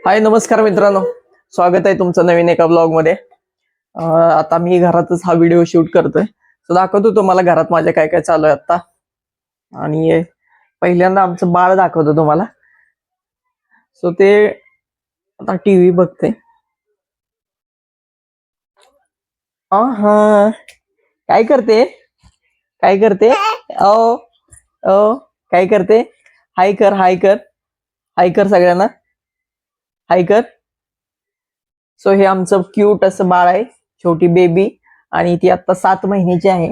हाय नमस्कार मित्रांनो. स्वागत आहे तुमचं नवीन एका ब्लॉगमध्ये आता मी घरातच हा व्हिडिओ शूट करतोय. सो दाखवतो तुम्हाला घरात माझ्या काय काय चालू आहे आता आणि पहिल्यांदा आमचं बाळ दाखवतो तुम्हाला. सो ते आता टीव्ही बघते. हा काय करते? काय करते? ओ ओ काय करते? हाय कर हाय कर. हाय कर सगळ्यांना. हाय कर सो हे आमचं क्यूट असं बाळ आहे छोटी बेबी आणि ती आता सात महिन्याची आहे.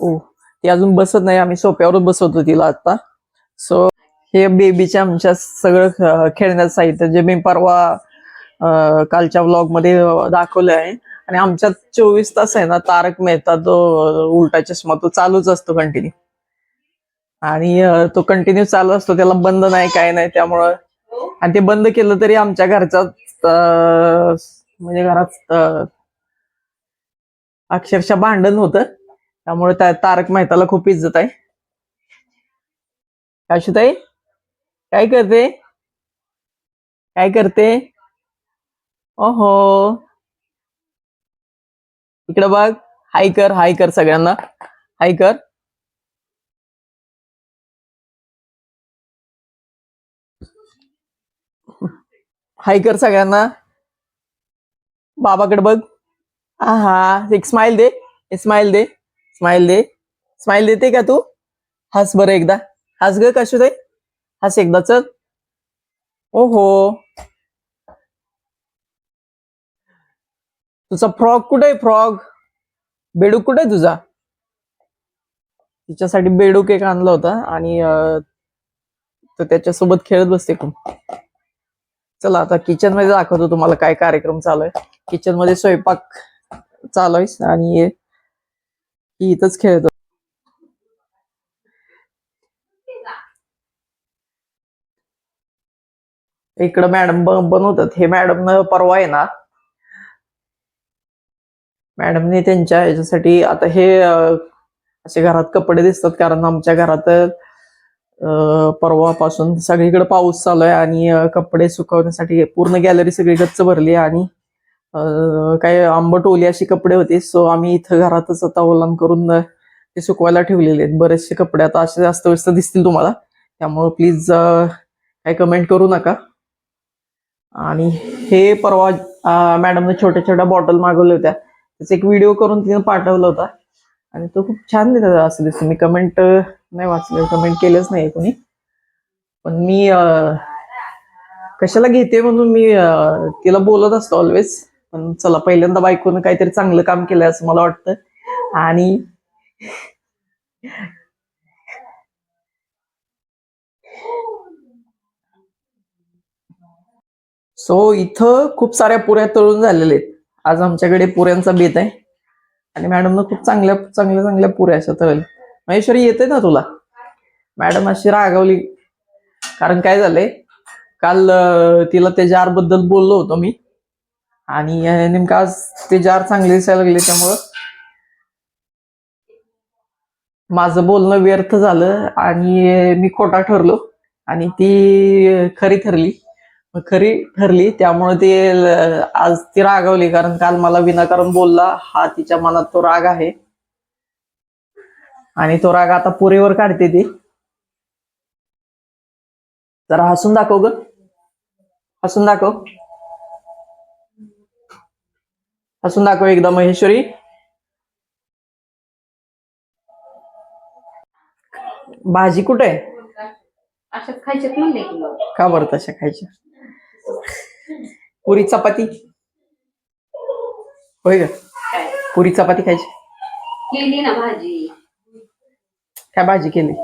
ओ ती अजून बसत नाही आम्ही सोप्यावर बसवतो तिला आता सो हे बेबीचे आमच्या सगळं खेळण्याचं साहित्य जे मी परवा कालच्या व्लॉगमध्ये दाखवलं आहे. आणि आमच्यात चोवीस तास आहे ना तारक मेहता तो उलटा चष्मा तो चालूच असतो कंटिन्यू आणि तो कंटिन्यू चालू असतो. त्याला बंद नाही काय नाही त्यामुळं. आणि ते बंद केलं तरी आमच्या घरचा म्हणजे घरात अक्षरशः भांडण होतं. त्यामुळे त्या तारक मेहताला खूप इज्जत आहे. काशीताई काय करते? काय करते? ओहो. इकडं बघ. हाय कर हाय कर सगळ्यांना. हाय कर. हाय कर सगळ्यांना. बाबाकडे बघ. आहा एक स्माइल दे. स्माइल दे. स्माइल दे. स्माइल देते का तू? हस बरं एकदा. हस ग कशू दे हस एकदा चल. ओहो. तुझा फ्रॉग कुठे आहे फ्रॉग बेडूक कुठे आहे तुझा? तिच्यासाठी बेडूक एक आणला होता आणि तर त्याच्यासोबत खेळत बसते खूप. चला आता किचनमध्ये दाखवतो तुम्हाला काय कार्यक्रम चालू आहे किचनमध्ये स्वयंपाक चालू आहे आणि इथंच खेळतो. इकडं मॅडम बनवतात. हे मॅडम परवा आहे ना मॅडमने त्यांच्या ह्याच्यासाठी आता हे असे घरात कपडे दिसतात कारण आमच्या घरात परवापासून सगळीकडे पाऊस चालू आहे आणि कपडे सुकवण्यासाठी पूर्ण गॅलरी सगळी गच्च भरली आणि काही आंबट ओली अशी कपडे होते. सो आम्ही इथं घरातच आता ओलान करून ते सुकवायला ठेवलेले आहेत. बरेचसे कपडे आता असे जास्त व्यस्त दिसतील तुम्हाला. त्यामुळे प्लीज काही कमेंट करू नका. आणि हे परवा मॅडमने छोट्या छोट्या बॉटल मागवल्या होत्या. त्याचा एक व्हिडिओ करून तिने पाठवला होता. आणि तो खूप छान दिला असं दिसतो मी कमेंट नाही वाचले कमेंट केलंच नाही कोणी. पण मी कशाला घेते म्हणून मी तिला बोलत असतो ऑलवेज पण चला पहिल्यांदा बायकोनं काहीतरी चांगलं काम केलंय असं मला वाटतं. आणि सो इथं खूप साऱ्या पुऱ्या तळून झालेल्या आहेत. आज आमच्याकडे पुऱ्यांचा बेत आहे. आणि मॅडमनं खूप चांगल्या चांगल्या चांगल्या पुऱ्या अशा तळल्या. महेश्वरी येते ना तुला? मॅडम अशी रागावली. कारण काय झालंय? काल तिला ते जारबद्दल बोललो होतो मी. आणि नेमका आज ते जार चांगले दिसायला लागले त्यामुळं. माझं बोलणं व्यर्थ झालं आणि मी खोटा ठरलो. आणि ती खरी ठरली. खरी ठरली त्यामुळे ते आज ती रागावली. कारण काल मला विनाकारण बोलला. हा तिच्या मनात तो राग आहे. आणि तो राग आता पुरेवर काढते ती. जरा हसून दाखव ग. हसून दाखव. हसून दाखव एकदा महेश्वरी. भाजी कुठे? की बरं तशा खायच्या? पुरी चपाती. होय ग. पुरी चपाती खायची. केली ना भाजी. काय भाजी केली.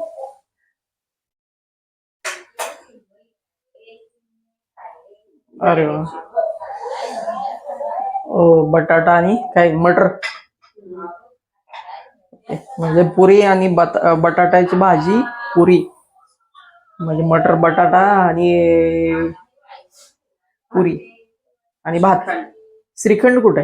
अरे ओ बटाटा आणि काय मटर. म्हणजे पुरी आणि बट बटाट्याची भाजी पुरी. म्हणजे मटर बटाटा आणि पुरी. आणि भात. श्रीखंड कुठे?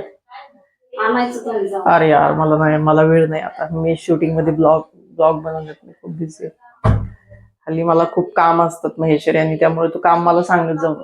अरे यार मला नाही मला वेळ नाही आता. मी शूटिंगमध्ये ब्लॉग ब्लॉग बनवण्यात मी खूप बिझी हल्ली मला खूप काम असतात महेश्वरी आणि त्यामुळे तू काम मला सांगत जाऊ